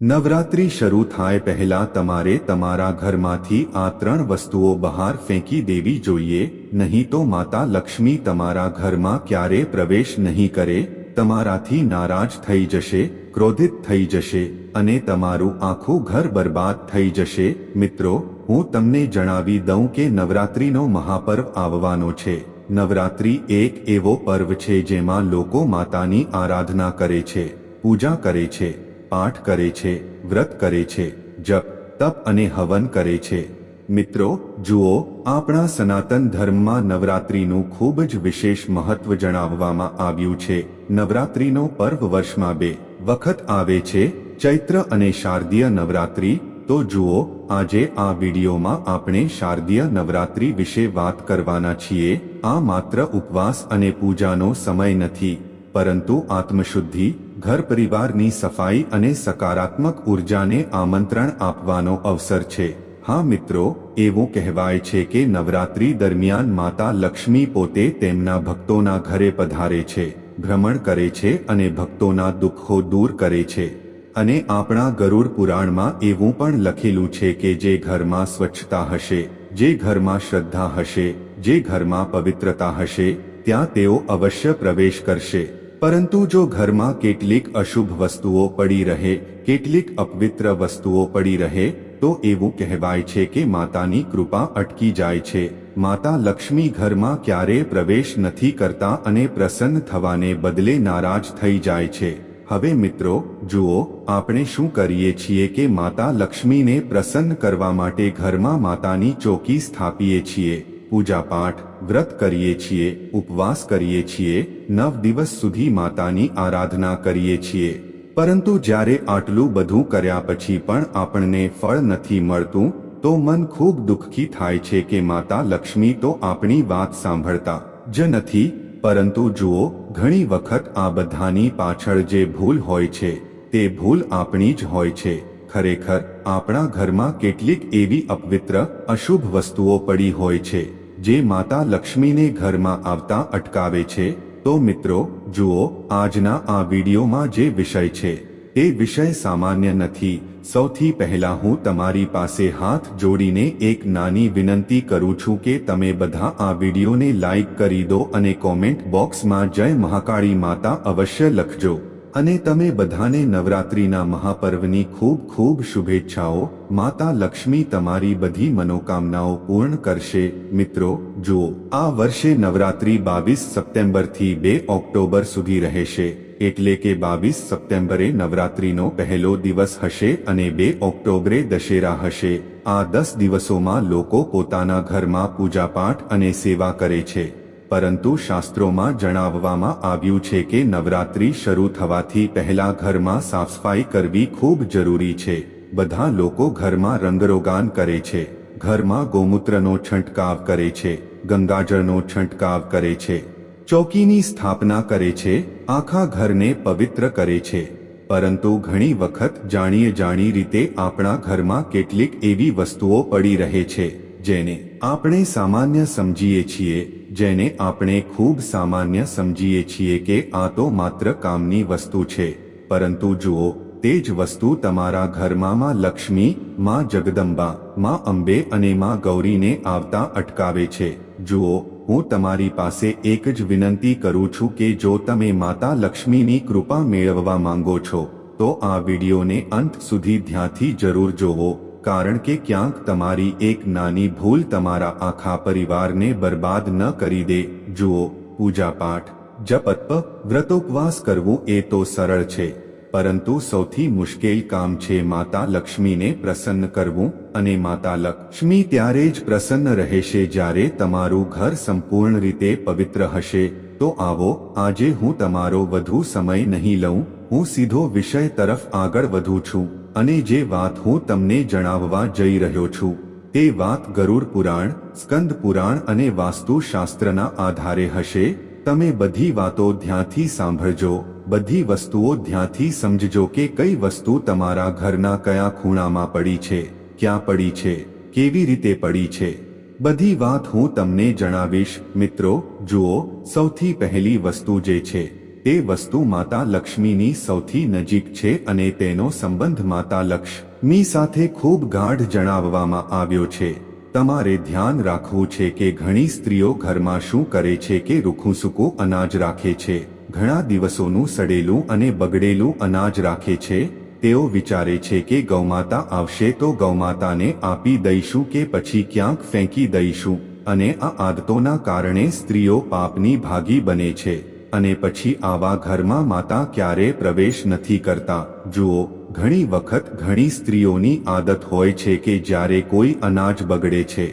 નવરાત્રી શરૂ થાય પહેલા તમારે તમારા ઘરમાંથી આ ત્રણ વસ્તુઓ બહાર ફેંકી દેવી જોઈએ, નહીં તો માતા લક્ષ્મી તમારા ઘરમાં ક્યારે પ્રવેશ નહીં કરે, તમારાથી નારાજ થઈ જશે, ક્રોધિત થઈ જશે, અને તમારું આખું ઘર બરબાદ થઈ જશે. મિત્રો, હું તમને જણાવી દઉં કે નવરાત્રીનો મહાપર્વ આવવાનો છે. નવરાત્રી એક એવો પર્વ છે જેમાં લોકો માતાની આરાધના કરે છે, પૂજા કરે છે. પાઠ કરે છે, વ્રત કરે છે, જપ, તપ અને હવન કરે છે. મિત્રો, જુઓ, આપણા સનાતન ધર્મમાં નવરાત્રીનું ખૂબ જ વિશેષ મહત્વ જણાવવામાં આવ્યું છે. નવરાત્રીનો પર્વ વર્ષમાં બે વખત આવે છે, ચૈત્ર અને શારદીય નવરાત્રી. તો જુઓ, આજે આ વિડીયોમાં આપણે શારદીય નવરાત્રી વિશે વાત કરવાના છીએ. આ માત્ર ઉપવાસ અને પૂજાનો સમય નથી, પરંતુ આત્મશુદ્ધિ ઘર પરિવારની સફાઈ અને સકારાત્મક ઉર્જાને આમંત્રણ આપવાનો અવસર છે. હા મિત્રો, એવું કહેવાય છે કે નવરાત્રી દરમિયાન માતા લક્ષ્મી પોતે તેમના ભક્તોના ઘરે પધારે છે, ભ્રમણ કરે છે અને ભક્તોના દુઃખો દૂર કરે છે. અને આપણા ગરુડ પુરાણમાં એવું પણ લખેલું છે કે જે ઘરમાં સ્વચ્છતા હશે, જે ઘરમાં શ્રદ્ધા હશે, જે ઘરમાં પવિત્રતા હશે, ત્યાં તેઓ અવશ્ય પ્રવેશ કરશે. પરંતુ જો ઘરમાં કેટલીક અશુભ વસ્તુઓ પડી રહે, કેટલીક અપવિત્ર વસ્તુઓ પડી રહે, તો એવું કહેવાય છે કે માતાની કૃપા અટકી જાય છે. માતા લક્ષ્મી ઘરમાં ક્યારેય પ્રવેશ નથી કરતા અને પ્રસન્ન થવાને બદલે નારાજ થઈ જાય છે. હવે મિત્રો, જુઓ, આપણે શું કરીએ છીએ કે માતા લક્ષ્મીને પ્રસન્ન કરવા માટે ઘરમાં માતાની ચોકી સ્થાપીએ છીએ. પૂજાપાઠ, વ્રત કરીએ છીએ, ઉપવાસ કરીએ છીએ, નવ દિવસ સુધી માતાની આરાધના કરીએ છીએ. પરંતુ જ્યારે આટલું બધું કર્યા પછી પણ આપણને ફળ નથી મળતું, તો મન ખૂબ દુઃખી થાય છે કે માતા લક્ષ્મી તો આપણી વાત સાંભળતા જ નથી, પરંતુ જુઓ, ઘણી વખત આ બધાની પાછળ જે ભૂલ હોય છે, તે ભૂલ આપણી જ હોય છે. ખરેખર, આપણા ઘરમાં કેટલીક એવી અપવિત્ર, અશુભ વસ્તુઓ પડી હોય છે. જે માતા લક્ષ્મીને ઘરમાં આવતા અટકાવે છે, તો મિત્રો, જુઓ, આજના આ વિડીયોમાં જે વિષય છે. તે વિષય સામાન્ય નથી. સૌથી પહેલા હું તમારી પાસે હાથ જોડીને એક નાની વિનંતી કરું છું કે તમે બધા આ વિડીયોને લાઈક કરી દો અને કોમેન્ટ બોક્સમાં જય મહાકાળી માતા અવશ્ય લખજો. અને તમે બધાને નવરાત્રિના મહાપર્વની ખૂબ ખૂબ શુભેચ્છાઓ. માતા લક્ષ્મી તમારી બધી મનોકામનાઓ પૂર્ણ કરશે. મિત્રો, જુઓ, આ વર્ષે નવરાત્રી બાવીસ સપ્ટેમ્બરથી બે ઓક્ટોબર સુધી રહેશે. એટલે કે બાવીસ સપ્ટેમ્બરે નવરાત્રીનો પહેલો દિવસ હશે અને બે ઓક્ટોબરે દશેરા હશે. આ દસ દિવસોમાં લોકો પોતાના ઘરમાં પૂજાપાઠ અને સેવા કરે છે. પરંતુ શાસ્ત્રોમાં જણાવવામાં આવ્યું છે કે નવરાત્રી શરૂ થવાથી પહેલા ઘરમાં સાફસફાઈ કરવી ખૂબ જરૂરી છે. બધા લોકો ઘરમાં રંગરોગાન કરે છે. ઘરમાં ગોમૂત્રનો છંટકાવ કરે છે. ગંગાજળનો છંટકાવ કરે છે. ચોકીની સ્થાપના કરે છે. આખા ઘરને પવિત્ર કરે છે. પરંતુ ઘણી વખત જાણીએ જાણી રીતે આપણા ઘરમાં કેટલીક એવી વસ્તુઓ પડી રહે છે, જેને આપણે સામાન્ય સમજીએ છીએ જેને આપણે ખૂબ સામાન્ય સમજીએ છીએ કે આ તો માત્ર કામની વસ્તુ છે. પરંતુ જુઓ, તે જ વસ્તુ તમારા ઘરમાં માં લક્ષ્મી, માં જગદંબા, માં અંબે અને માં ગૌરીને આવતા અટકાવે છે. જુઓ, હું તમારી પાસે એક જ વિનંતી કરું છું કે જો તમે માતા લક્ષ્મીની કૃપા મેળવવા માંગો છો, તો આ વિડીયોને અંત સુધી ધ્યાનથી જરૂર જોવો. કારણ કે ક્યાંક તમારી એક નાની ભૂલ તમારા આખા પરિવારને બરબાદ ન કરી દે. જુઓ, પૂજાપાઠ, જપતપ, વ્રતોપવાસ કરવું એ તો સરળ છે, પરંતુ સૌથી મુશ્કેલ કામ છે માતા લક્ષ્મીને પ્રસન્ન કરવું અને માતા લક્ષ્મી ત્યારે જ પ્રસન્ન રહેશે જ્યારે તમારું ઘર સંપૂર્ણ રીતે પવિત્ર હશે. તો આવો, આજે હું તમારો વધુ સમય નહીં લઉં, હું સીધો વિષય તરફ આગળ વધું છું. અને જે વાત હું તમને જણાવવા જઈ રહ્યો છું, તે વાત ગરુડ પુરાણ, સ્કંદ પુરાણ અને વાસ્તુશાસ્ત્રના આધારે હશે. તમે બધી વાતો ધ્યાનથી સાંભળજો, બધી વસ્તુઓ ધ્યાનથી સમજજો કે કઈ વસ્તુ તમારા ઘરના કયા ખૂણામાં પડી છે, ક્યાં પડી છે, કેવી રીતે પડી છે. બધી વાત હું તમને જણાવીશ. મિત્રો, જુઓ, સૌથી પહેલી વસ્તુ જે છે તે વસ્તુ માતા લક્ષ્મીની સૌથી નજીક છે અને તેનો સંબંધ માતા લક્ષ્મી સાથે ખૂબ ગાઢ જણાવવામાં આવ્યો છે. તમારે ધ્યાન રાખવું છે કે ઘણી સ્ત્રીઓ ઘરમાં શું કરે છે કે રૂખું સૂકું અનાજ રાખે છે. ઘણા દિવસોનું સડેલું અને બગડેલું અનાજ રાખે છે. તેઓ વિચારે છે કે ગૌમાતા આવશે તો ગૌમાતાને આપી દઈશું કે પછી ક્યાંક ફેંકી દઈશું. અને આ આદતોના કારણે સ્ત્રીઓ પાપની ભાગી બને છે. અને પછી આવા ઘરમાં માતા ક્યારે પ્રવેશ નથી કરતા. જુઓ, ઘણી વખત ઘણી સ્ત્રીઓની આદત હોય છે કે જ્યારે કોઈ અનાજ બગડે છે,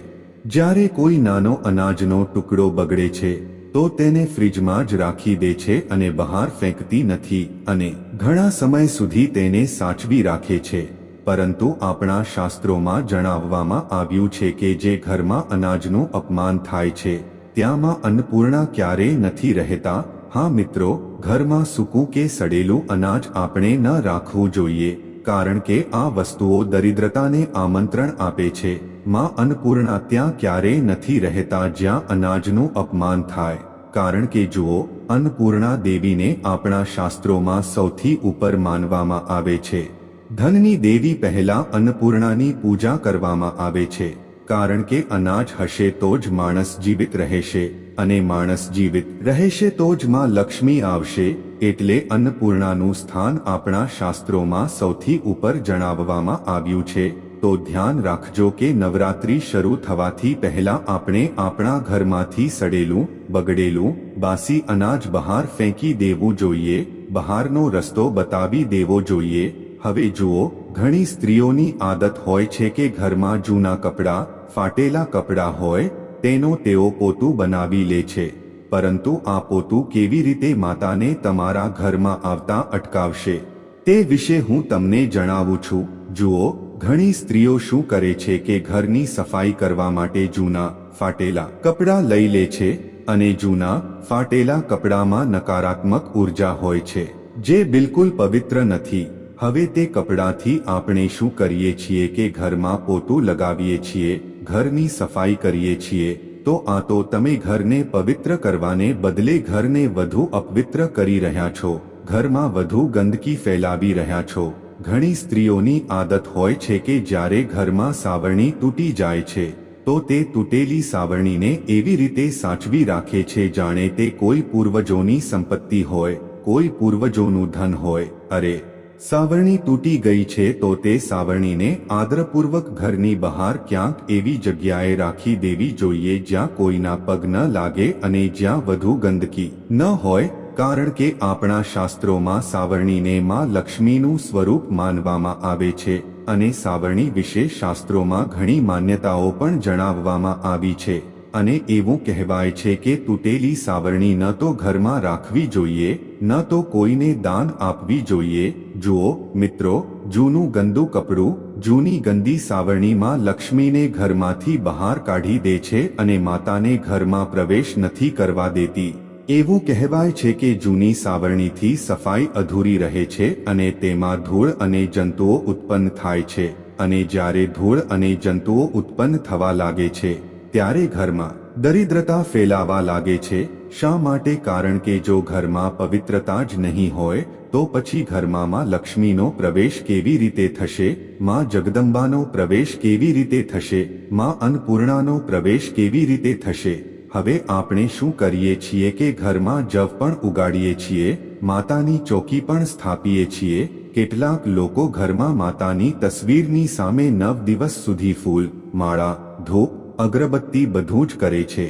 જ્યારે કોઈ નાનો અનાજનો ટુકડો બગડે છે, તો તેને ફ્રિજમાં જ રાખી દે છે અને બહાર ફેંકતી નથી અને ઘણા સમય સુધી તેને સાચવી રાખે છે. પરંતુ આપણા શાસ્ત્રોમાં જણાવવામાં આવ્યું છે કે જે ઘરમાં અનાજનું અપમાન થાય છે, ત્યાંમાં અન્નપૂર્ણા ક્યારેય નથી રહેતા હા મિત્રો, ઘરમાં સૂકું કે સડેલું અનાજ આપણે ન રાખવું જોઈએ, કારણ કે આ વસ્તુઓ દરિદ્રતાને આમંત્રણ આપે છે. માં અન્નપૂર્ણા ત્યાં ક્યારેય નથી રહેતા જ્યાં અનાજનું અપમાન થાય. કારણ કે જુઓ, અન્નપૂર્ણા દેવીને આપણા શાસ્ત્રોમાં સૌથી ઉપર માનવામાં આવે છે. ધનની દેવી પહેલા અન્નપૂર્ણાની પૂજા કરવામાં આવે છે. કારણ કે અનાજ હશે તો જ માણસ જીવિત રહેશે, અને માણસ જીવિત રહેશે તો જ માં લક્ષ્મી આવશે, એટલે અન્નપૂર્ણાનું સ્થાન આપણા શાસ્ત્રોમાં સૌથી ઉપર જણાવવામાં આવ્યું છે. તો ધ્યાન રાખજો કે નવરાત્રી શરૂ થવાથી પહેલા આપણે આપણા ઘરમાંથી સડેલું, બગડેલું, બાસી અનાજ બહાર ફેંકી દેવું જોઈએ, બહારનો રસ્તો બતાવી દેવો જોઈએ. હવે જુઓ, ઘણી સ્ત્રીઓની આદત હોય છે કે ઘરમાં જૂના કપડાં ફાટેલા કપડાં હોય, તેનો તેઓ પોતું બનાવી લે છે. પરંતુ આ પોતું કેવી રીતે માતાને તમારા ઘરમાં આવતા અટકાવશે? તે વિશે હું તમને જણાવું છું. જુઓ, ઘણી સ્ત્રીઓ શું કરે છે કે ઘરની સફાઈ કરવા માટે જૂના, ફાટેલા કપડાં લઈ લે છે અને જૂના, ફાટેલા કપડામાં નકારાત્મક ઊર્જા હોય છે, જે બિલકુલ પવિત્ર નથી. હવે તે કપડાથી આપણે શું કરીએ છીએ કે ઘરમાં પોતું લગાવીએ છીએ? ઘરની સફાઈ કરીએ છીએ, તો આ તો તમે ઘરને પવિત્ર કરવાને બદલે ઘરને વધુ અપવિત્ર કરી રહ્યા છો, ઘરમાં વધુ ગંદકી ફેલાવી રહ્યા છો. ઘણી સ્ત્રીઓની આદત હોય છે કે જ્યારે ઘરમાં સાવરણી તૂટી જાય છે, તો તે તૂટેલી સાવરણીને એવી રીતે સાચવી રાખે છે જાણે તે કોઈ પૂર્વજોની સંપત્તિ હોય, કોઈ પૂર્વજોનું ધન હોય, અરે સાવરણી તૂટી ગઈ છે તો તે સાવરણીને આદરપૂર્વક ઘરની બહાર ક્યાંક એવી જગ્યાએ રાખી દેવી જોઈએ જ્યાં કોઈના પગ ન લાગે અને જ્યાં વધુ ગંદકી ન હોય, કારણ કે આપણા શાસ્ત્રોમાં સાવરણીને માં લક્ષ્મીનું સ્વરૂપ માનવામાં આવે છે અને સાવરણી વિશે શાસ્ત્રોમાં ઘણી માન્યતાઓ પણ જણાવવામાં આવી છે. અને એવું કહેવાય છે કે તૂટેલી સાવરણી ન તો ઘરમાં રાખવી જોઈએ, ન તો કોઈને દાન આપવી જોઈએ. જુઓ, મિત્રો, જૂનું ગંદુ કપડું, જૂની ગંદી સાવરણીમાં લક્ષ્મીને ઘરમાંથી બહાર કાઢી દે છે અને માતાને ઘરમાં પ્રવેશ નથી કરવા દેતી. એવું કહેવાય છે કે જૂની સાવરણીથી સફાઈ અધૂરી રહે છે અને તેમાં ધૂળ અને જંતુઓ ઉત્પન્ન થાય છે. અને જ્યારે ધૂળ અને જંતુઓ ઉત્પન્ન થવા લાગે છે ત્યારે ઘરમાં દરિદ્રતા ફેલાવા લાગે છે. શા માટે? કારણ કે જો ઘરમાં પવિત્રતા જ નહીં હોય, તો પછી ઘરમાં માં લક્ષ્મીનો પ્રવેશ કેવી રીતે થશે? માં જગદંબાનો પ્રવેશ કેવી રીતે થશે? માં અન્નપૂર્ણાનો પ્રવેશ કેવી રીતે થશે? હવે આપણે શું કરીએ છીએ કે ઘરમાં જવ પણ ઉગાડીએ છીએ, માતાની ચોકી પણ સ્થાપીએ છીએ. કેટલાક લોકો ઘરમાં માતાની તસવીરની સામે નવ દિવસ સુધી ફૂલ, માળા, ધૂપ અગરબત્તી બધું જ કરે છે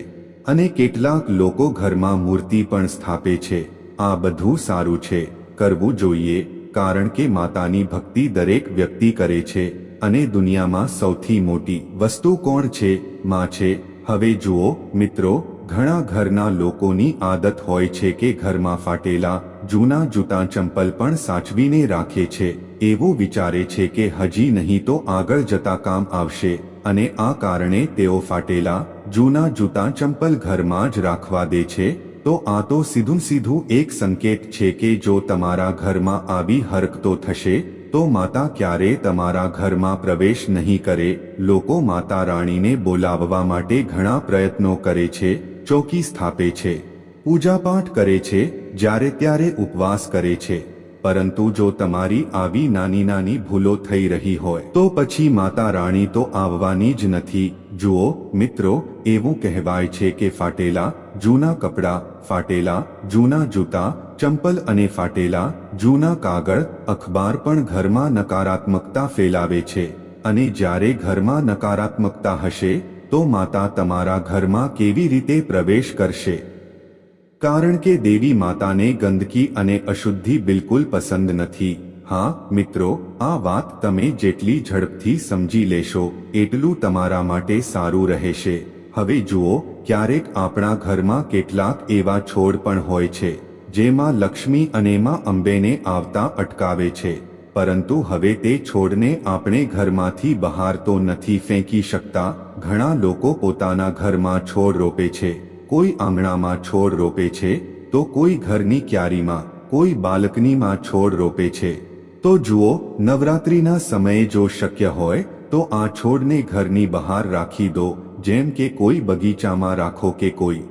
અને કેટલાક લોકો ઘરમાં મૂર્તિ પણ સ્થાપે છે. આ બધું સારું છે. કરવું જોઈએ, કારણ કે માતાની ભક્તિ દરેક વ્યક્તિ કરે છે અને દુનિયામાં સૌથી મોટી વસ્તુ કોણ છે? માં છે. હવે જુઓ, મિત્રો, ઘણા ઘરના લોકોની આદત હોય છે કે ઘરમાં ફાટેલા જૂના જૂતા ચંપલ પણ સાચવીને રાખે છે. એવું વિચારે છે કે હજી નહીં તો આગળ જતા કામ આવશે. અને આ કારણે તેઓ ફાટેલા, જૂના જૂતા ચંપલ ઘરમાં જ રાખવા દે છે, તો આ તો સીધું સીધું એક સંકેત છે કે જો તમારા ઘરમાં આવી હરકતો થશે, તો માતા ક્યારે તમારા ઘરમાં પ્રવેશ નહીં કરે, લોકો માતા રાણીને બોલાવવા માટે ઘણા પ્રયત્નો કરે છે, ચોકી સ્થાપે છે, પૂજાપાઠ કરે છે, જ્યારે ત્યારે ઉપવાસ કરે છે. પરંતુ જો તમારી આવી નાની નાની ભૂલો થઈ રહી હોય, તો પછી માતા રાણી તો આવવાની જ નથી. જુઓ, મિત્રો, એવું કહેવાય છે કે ફાટેલા, જૂના કપડાં, ફાટેલા, જૂના જૂતા, ચંપલ અને ફાટેલા, જૂના કાગળ, અખબાર પણ ઘરમાં નકારાત્મકતા ફેલાવે છે. અને જ્યારે ઘરમાં નકારાત્મકતા હશે, તો માતા તમારા ઘરમાં કેવી રીતે પ્રવેશ કરશે? કારણ કે દેવી માતાને ગંદકી અને અશુદ્ધિ બિલકુલ પસંદ નથી. હા, મિત્રો, આ વાત તમે જેટલી ઝડપથી સમજી લેશો, એટલું તમારા માટે સારું રહેશે. હવે જુઓ, ક્યારેક આપણા ઘરમાં કેટલાક એવા છોડ પણ હોય છે, જેમાં લક્ષ્મી અને માં અંબેને આવતા અટકાવે છે. પરંતુ હવે તે છોડને આપણે ઘરમાંથી બહાર તો નથી ફેંકી શકતા, ઘણા લોકો પોતાના ઘરમાં છોડ રોપે છે. કોઈ આંગણામાં છોડ રોપે છે, તો કોઈ ઘરની ક્યારીમાં, કોઈ બાલકનીમાં છોડ રોપે છે. તો જુઓ, નવરાત્રિના સમયે જો શક્ય હોય, તો આ છોડને ઘરની બહાર રાખી દો, જેમ કે કોઈ બગીચામાં રાખો કે કોઈ.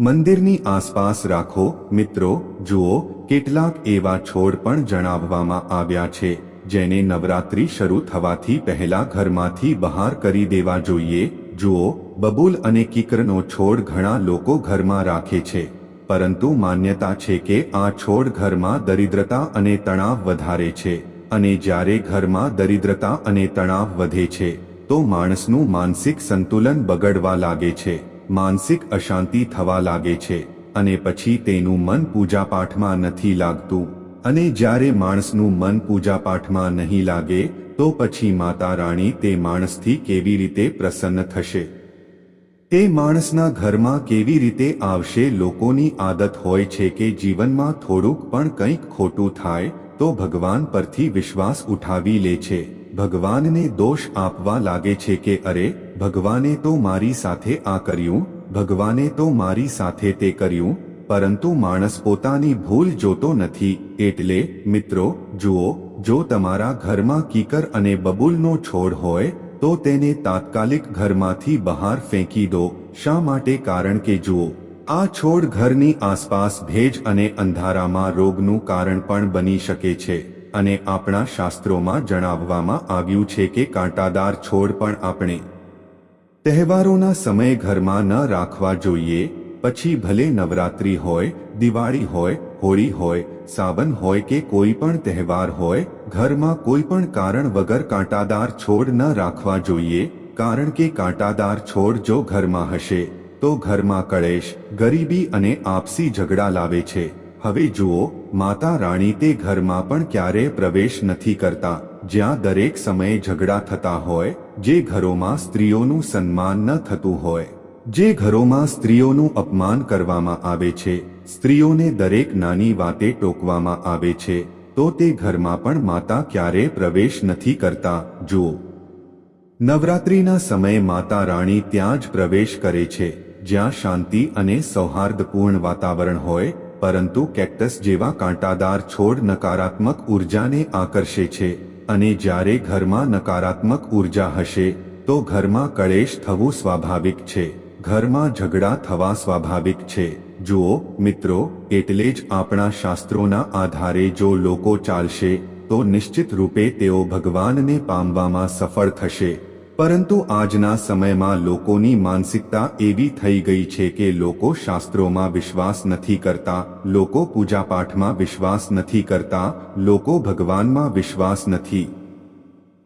મંદિરની આસપાસ રાખો, મિત્રો, જુઓ, કેટલાક એવા છોડ પણ જણાવવામાં આવ્યા છે, જેને નવરાત્રિ શરૂ થવાથી પહેલા ઘરમાંથી બહાર કરી દેવા જોઈએ જુઓ, બબૂલ અને કિકરનો છોડ ઘણા લોકો ઘરમાં રાખે છે, પરંતુ માન્યતા છે કે આ છોડ ઘરમાં દરિદ્રતા અને તણાવ વધારે છે, અને જ્યારે ઘરમાં દરિદ્રતા અને તણાવ વધે છે, તો માણસનું માનસિક સંતુલન બગડવા લાગે છે, માનસિક અશાંતિ થવા લાગે છે, અને પછી તેનું મન પૂજાપાઠમાં નથી લાગતું. અને જ્યારે માણસનું મન પૂજાપાઠમાં નહીં લાગે, તો પછી માતા રાણી તે માણસથી કેવી રીતે પ્રસન્ન થશે? તે માણસના ઘરમાં કેવી રીતે આવશે લોકોની આદત હોય છે કે જીવનમાં થોડુંક પણ કંઈક ખોટું થાય, તો ભગવાન પરથી વિશ્વાસ ઉઠાવી લે છે. ભગવાનને દોષ આપવા લાગે છે કે અરે, ભગવાને તો મારી સાથે આ કર્યું, ભગવાને તો મારી સાથે તે કર્યું પરંતુ માણસ પોતાની ભૂલ જોતો નથી, એટલે, મિત્રો, જુઓ, જો તમારા ઘરમાં કીકર અને બબુલનો છોડ હોય, તો તેને તાત્કાલિક ઘરમાંથી બહાર ફેંકી દો, શા માટે? કારણ કે જુઓ, આ છોડ ઘરની આસપાસ ભેજ અને અંધારામાં રોગનું કારણ પણ બની શકે છે, અને આપણા શાસ્ત્રોમાં જણાવવામાં આવ્યું છે કે કાંટાદાર છોડ પણ આપણે તહેવારોના સમયે ઘરમાં ન રાખવા જોઈએ પછી ભલે નવરાત્રી હોય, દિવાળી હોય, હોળી હોય, સાવન હોય કે કોઈ પણ તહેવાર હોય, ઘરમાં કોઈ પણ કારણ વગર કાંટાદાર છોડ ન રાખવા જોઈએ, કારણ કે કાંટાદાર છોડ જો ઘરમાં હશે, તો ઘરમાં કળેશ, ગરીબી અને આપસી ઝઘડા લાવે છે. હવે જુઓ, માતા રાણી તે ઘરમાં પણ ક્યારેય પ્રવેશ નથી કરતા. જ્યાં દરેક સમયે ઝઘડા થતા હોય, જે ઘરોમાં સ્ત્રીઓનું સન્માન ન થતું હોય. જે ઘરોમાં સ્ત્રીઓનું અપમાન કરવામાં આવે છે, સ્ત્રીઓને દરેક નાની વાતે ટોકવામાં આવે છે, તો તે ઘરમાં પણ માતા ક્યારેય પ્રવેશ નથી કરતા, જુઓ. નવરાત્રિના સમયે માતા રાણી ત્યાં જ પ્રવેશ કરે છે, જ્યાં શાંતિ અને સૌહાર્દપૂર્ણ વાતાવરણ હોય, પરંતુ કેક્ટસ જેવા કાંટાદાર છોડ નકારાત્મક ઉર્જાને આકર્ષે છે, અને જ્યારે ઘરમાં નકારાત્મક ઊર્જા હશે, તો ઘરમાં કળેશ થવું સ્વાભાવિક છે. ઘરમાં ઝઘડા થવા સ્વાભાવિક છે. જુઓ, મિત્રો, એટલે જ આપણા શાસ્ત્રોના આધારે જો લોકો ચાલશે, તો નિશ્ચિત રૂપે તેઓ ભગવાનને પામવામાં સફળ થશે. પરંતુ આજના સમયમાં લોકોની માનસિકતા એવી થઈ ગઈ છે કે લોકો શાસ્ત્રોમાં વિશ્વાસ નથી કરતા, લોકો પૂજાપાઠમાં વિશ્વાસ નથી કરતા, લોકો ભગવાનમાં વિશ્વાસ નથી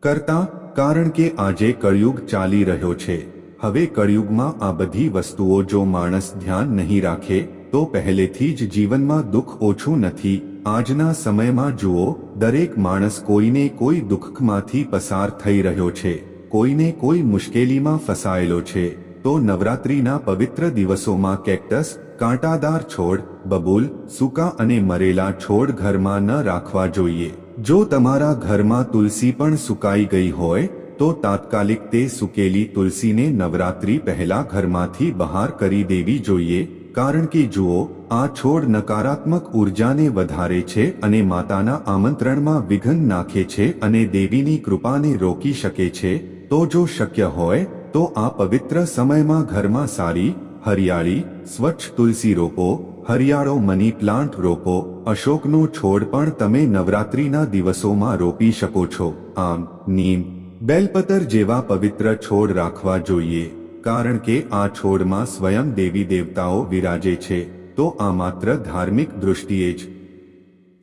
કરતા, કારણ કે આજે કળયુગ ચાલી રહ્યો છે. હવે કળિયુગમાં આ બધી વસ્તુઓ જો માણસ ધ્યાન નહીં રાખે, તો પહેલેથી જ જીવનમાં દુઃખ ઓછું નથી. આજના સમયમાં જુઓ, દરેક માણસ કોઈને કોઈ દુઃખમાંથી પસાર થઈ રહ્યો છે, કોઈને કોઈ મુશ્કેલીમાં ફસાયેલો છે. તો નવરાત્રિના પવિત્ર દિવસોમાં કેક્ટસ, કાંટાદાર છોડ, બબૂલ, સૂકા અને મરેલા છોડ ઘરમાં ન રાખવા જોઈએ. જો તમારા ઘરમાં તુલસી પણ સુકાઈ ગઈ હોય તો તાત્કાલિક તે સુકેલી તુલસીને નવરાત્રી પહેલા ઘરમાંથી બહાર કરી દેવી જોઈએ, કારણ કે જુઓ, આ છોડ નકારાત્મક ઉર્જાને વધારે છે અને માતાના આમંત્રણમાં વિઘન નાખે છે અને દેવીની કૃપાને રોકી શકે છે, તો જો શક્ય હોય, તો આ પવિત્ર સમયમાં ઘરમાં સારી, હરિયાળી, સ્વચ્છ તુલસી રોપો, હરિયાળો મની પ્લાન્ટ રોપો, અશોકનો છોડ પણ તમે નવરાત્રિના દિવસોમાં રોપી શકો છો, આમ, નીમ બેલપતર જેવા પવિત્ર છોડ રાખવા જોઈએ, કારણ કે આ છોડમાં સ્વયં દેવી દેવતાઓ વિરાજે છે, તો આ માત્ર ધાર્મિક દૃષ્ટિએ જ.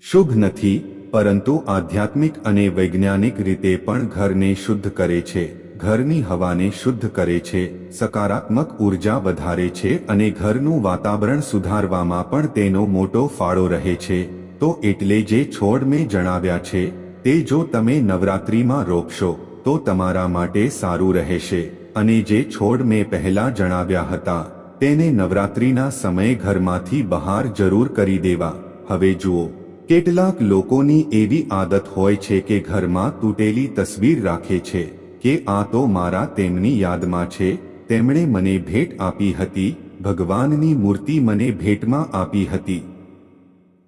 શુભ નથી, પરંતુ આધ્યાત્મિક અને વૈજ્ઞાનિક રીતે પણ ઘરને શુદ્ધ કરે છે, ઘરની હવાને શુદ્ધ કરે છે, સકારાત્મક ઊર્જા વધારે છે અને ઘરનું વાતાવરણ સુધારવામાં પણ તેનો મોટો ફાળો રહે છે, તો એટલે જે છોડ મેં જણાવ્યા છે, તે જો તમે નવરાત્રિમાં રોપશો તો તમારા માટે સારું રહેશે. અને જે છોડ મેં પહેલા જણાવ્યા હતા, તેને નવરાત્રિના સમયે ઘરમાંથી બહાર જરૂર કરી દેવા. હવે જુઓ, કેટલાક લોકોની એવી આદત હોય છે કે ઘરમાં તૂટેલી તસવીર રાખે છે, કે આ તો મારા તેમની યાદમાં છે, તેમણે મને ભેટ આપી હતી, ભગવાનની મૂર્તિ મને ભેટમાં આપી હતી.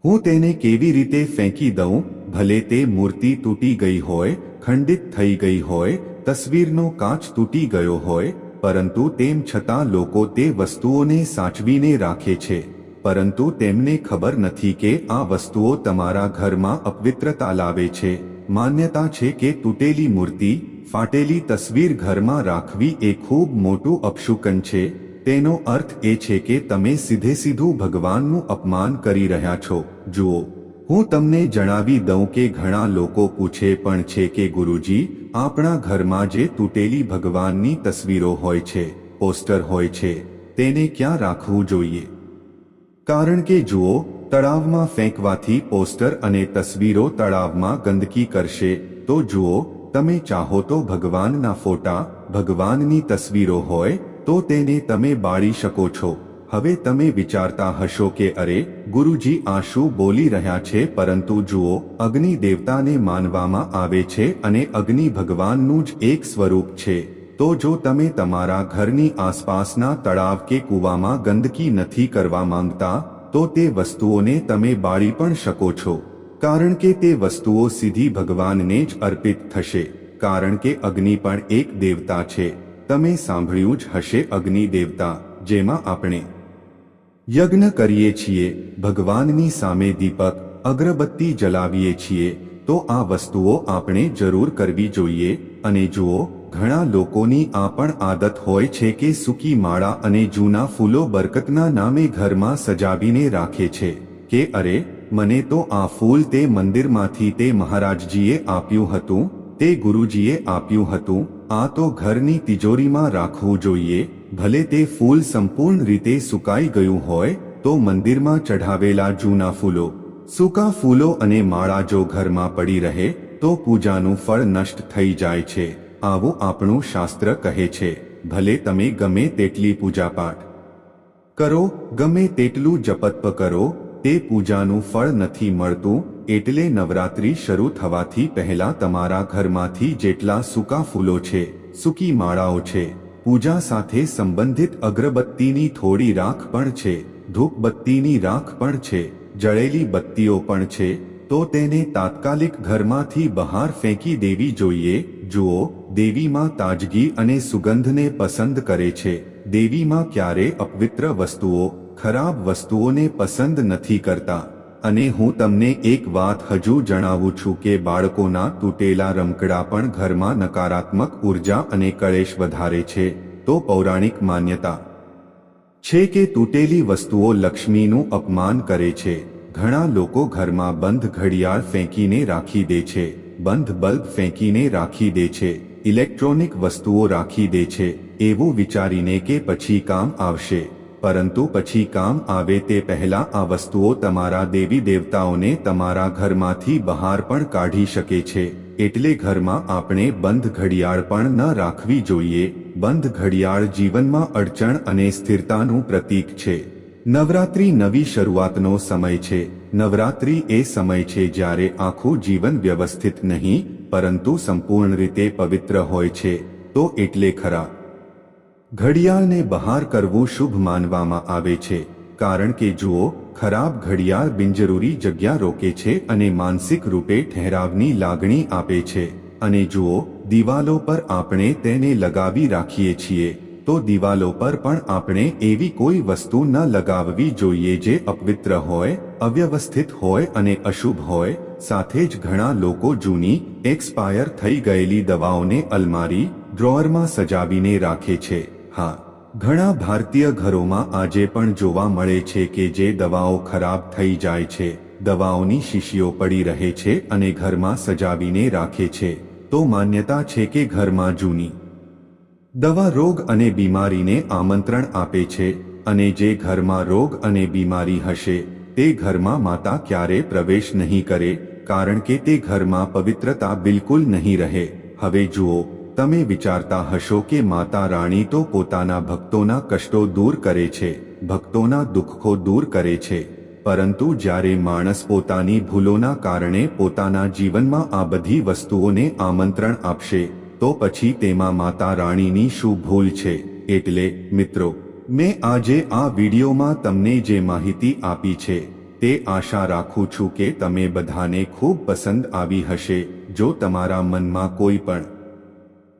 હું તેને કેવી રીતે ફેંકી દઉં, ભલે તે મૂર્તિ તૂટી ગઈ હોય ખંડિત થઈ ગઈ હોય, તસવીરનો કાચ તૂટી ગયો હોય, પરંતુ તેમ છતાં લોકો તે વસ્તુઓને સાચવીને રાખે છે. પરંતુ તેમને ખબર નથી કે આ વસ્તુઓ તમારા ઘરમાં અપવિત્રતા લાવે છે. માન્યતા છે કે તૂટેલી મૂર્તિ, ફાટેલી તસવીર ઘરમાં રાખવી એ ખૂબ મોટું અપશુકન છે. તેનો અર્થ એ છે કે તમે સીધે સીધું ભગવાનનું અપમાન કરી રહ્યા છો. જુઓ હું તમને જણાવી દઉં કે ઘણા લોકો પૂછે પણ છે કે, ગુરુજી, આપણા ઘરમાં જે તૂટેલી ભગવાનની તસવીરો હોય છે, પોસ્ટર હોય છે, તેને ક્યાં રાખવું જોઈએ? કારણ કે જુઓ, તળાવમાં ફેંકવાથી પોસ્ટર અને તસવીરો તળાવમાં ગંદકી કરશે. તો જુઓ, તમે ચાહો તો ભગવાનના ફોટા, ભગવાનની તસવીરો હોય, તો તેને તમે બાળી શકો છો. હવે તમે વિચારતા હશો કે અરે, ગુરુજી આ શું બોલી રહ્યા છે, પરંતુ જુઓ, અગ્નિ દેવતાને માનવામાં આવે છે અને અગ્નિ ભગવાનનું જ એક સ્વરૂપ છે. તો જો તમે તમારા ઘરની આસપાસના તળાવ કે કૂવામાં ગંદકી નથી કરવા માંગતા, તો તે વસ્તુઓને તમે બાળી પણ શકો છો. કારણ કે તે વસ્તુઓ સીધી ભગવાનને જ અર્પિત થશે. કારણ કે અગ્નિ પણ એક દેવતા છે. તમે સાંભળ્યું જ હશે અગ્નિ દેવતા, જેમાં આપણે યજ્ઞ કરીએ છીએ, ભગવાનની સામે દીપક, અગરબત્તી જલાવીએ છીએ, તો આ વસ્તુઓ આપણે જરૂર કરવી જોઈએ. અને જુઓ, ઘણા લોકોની આ પણ આદત હોય છે કે સૂકી માળા અને જૂના ફૂલો બરકતના નામે ઘરમાં સજાવીને રાખે છે. કે અરે, મને તો આ ફૂલ તે મંદિરમાંથી તે મહારાજજીએ આપ્યું હતું, તે ગુરુજીએ આપ્યું હતું, આ તો ઘરની તિજોરીમાં રાખવું જોઈએ. ભલે તે ફૂલ સંપૂર્ણ રીતે સુકાઈ ગયું હોય, તો મંદિરમાં ચઢાવેલા જૂના ફૂલો, સૂકા ફૂલો અને માળા જો ઘરમાં પડી રહે, તો પૂજાનું ફળ નષ્ટ થઈ જાય છે. આવું આપણું શાસ્ત્ર કહે છે, ભલે તમે ગમે તેટલી પૂજાપાઠ કરો, ગમે તેટલું જપતપ કરો, તે પૂજાનું ફળ નથી મળતું, એટલે નવરાત્રી શરૂ થવાથી પહેલા તમારા ઘરમાંથી જેટલા સૂકા ફૂલો છે, સૂકી માળાઓ છે પૂજા સાથે સંબંધિત અગરબત્તીની થોડી રાખ પણ છે, ધૂપબત્તીની રાખ પણ છે, જળેલી બત્તીઓ પણ છે, તો તેને તાત્કાલિક ઘરમાંથી બહાર ફેંકી દેવી જોઈએ. જુઓ, દેવીમાં તાજગી અને સુગંધને પસંદ કરે છે. દેવીમાં ક્યારે અપવિત્ર વસ્તુઓ, ખરાબ વસ્તુઓને પસંદ નથી કરતા. અને હું તમને એક વાત હજુ જણાવું છું કે બાળકોના તૂટેલા રમકડા પણ ઘરમાં નકારાત્મક ઊર્જા અને કળેશ વધારે છે, તો પૌરાણિક માન્યતા છે કે તૂટેલી વસ્તુઓ લક્ષ્મીનું અપમાન કરે છે. ઘણા લોકો ઘરમાં બંધ ઘડિયાળ ફેંકીને રાખી દે છે, બંધ બલ્બ ફેંકીને રાખી દે છે, ઇલેક્ટ્રોનિક વસ્તુઓ રાખી દે છે, એવું વિચારીને કે પછી કામ આવશે. પરંતુ પછી કામ આવે તે પહેલા આ વસ્તુઓ તમારા દેવી દેવતાઓને તમારા ઘરમાંથી બહાર પણ કાઢી શકે છે. એટલે ઘરમાં આપણે બંધ ઘડિયાળ પણ ન રાખવી જોઈએ. બંધ ઘડિયાળ જીવનમાં અડચણ અને સ્થિરતાનું પ્રતીક છે. નવરાત્રી નવી શરૂઆતનો સમય છે. નવરાત્રી એ સમય છે જ્યારે આખું જીવન વ્યવસ્થિત નહીં, પરંતુ સંપૂર્ણ રીતે પવિત્ર હોય છે. તો એટલે ખરા. ઘડિયાળને બહાર કરવું શુભ માનવામાં આવે છે, કારણ કે જુઓ, ખરાબ ઘડિયાળ બિનજરૂરી જગ્યા રોકે છે અને માનસિક રૂપે ઠહેરાવની લાગણી આપે છે. અને જુઓ, દિવાલો પર આપણે તેને લગાવી રાખીએ છીએ, તો દિવાલો પર પણ આપણે એવી કોઈ વસ્તુ ન લગાવવી જોઈએ જે અપવિત્ર હોય, અવ્યવસ્થિત હોય અને અશુભ હોય. સાથે જ ઘણા લોકો જૂની, એક્સપાયર થઈ ગયેલી દવાઓને અલમારી, ડ્રોઅરમાં સજાવીને રાખે છે. હા, ઘણા ભારતીય ઘરોમાં આજે પણ જોવા મળે છે કે જે દવાઓ ખરાબ થઈ જાય છે, દવાઓની શીશીઓ પડી રહે છે અને ઘરમાં સજાવીને રાખે છે. તો માન્યતા છે કે ઘરમાં જૂની દવા રોગ અને બીમારીને આમંત્રણ આપે છે, અને જે ઘરમાં રોગ અને બીમારી હશે, તે ઘરમાં માતા ક્યારે પ્રવેશ નહીં કરે, કારણ કે તે ઘરમાં પવિત્રતા બિલકુલ નહીં રહે. હવે જુઓ તમે વિચારતા હશો કે માતા રાણી તો પોતાના ભક્તોના કષ્ટો દૂર કરે છે, ભક્તોના દુઃખો દૂર કરે છે. પરંતુ જ્યારે માણસ પોતાની ભૂલોના કારણે પોતાના જીવનમાં આ બધી વસ્તુઓને આમંત્રણ આપશે, તો પછી તેમાં માતા રાણીની શું ભૂલ છે? એટલે, મિત્રો, મેં આજે આ વિડીયોમાં તમને જે માહિતી આપી છે, તે આશા રાખું છું કે તમે બધાને ખૂબ પસંદ આવી હશે, જો તમારા મનમાં કોઈ પણ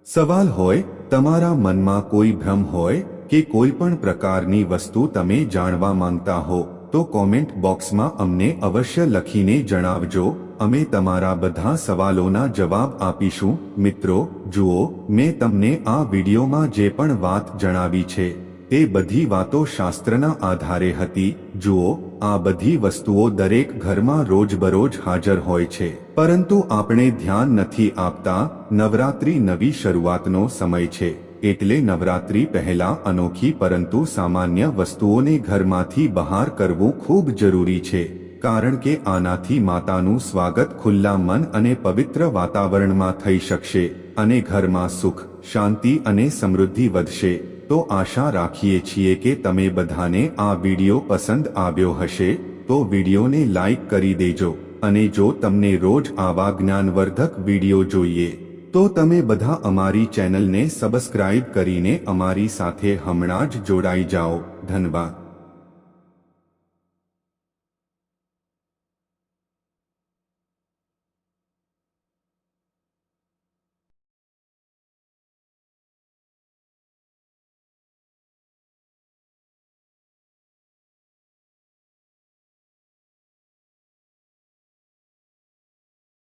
સવાલ હોય, તમારા મનમાં કોઈ ભ્રમ હોય કે કોઈ પણ પ્રકારની વસ્તુ તમે જાણવા માંગતા હો, તો કોમેન્ટ બોક્સમાં અમને અવશ્ય લખીને જણાવજો. અમે તમારા બધા સવાલોના જવાબ આપીશું. મિત્રો, જુઓ, મેં તમને આ વિડીયોમાં જે પણ વાત જણાવી છે, તે બધી વાતો શાસ્ત્રના આધારે હતી. જુઓ આ બધી વસ્તુઓ દરેક ઘરમાં રોજબરોજ હાજર હોય છે. પરંતુ આપણે ધ્યાન નથી આપતા નવરાત્રી નવી શરૂઆતનો સમય છે. એટલે નવરાત્રી પહેલા અનોખી પરંતુ સામાન્ય વસ્તુઓને ઘરમાંથી બહાર કરવું ખૂબ જરૂરી છે. કારણ કે આનાથી માતાનું સ્વાગત ખુલ્લા મન અને પવિત્ર વાતાવરણમાં થઈ શકશે અને ઘરમાં સુખ, શાંતિ અને સમૃદ્ધિ વધશે. તો આશા રાખીએ છીએ કે તમે બધાને આ વીડિયો પસંદ આવ્યો હશે, તો વિડીયોને લાઈક કરી દેજો અને જો તમને રોજ આવા જ્ઞાનવર્ધક વીડિયો જોઈએ, તો તમે બધા અમારી ચેનલને સબસ્ક્રાઇબ કરીને અમારી સાથે હમણાં જ જોડાઈ જાઓ. ધન્યવાદ.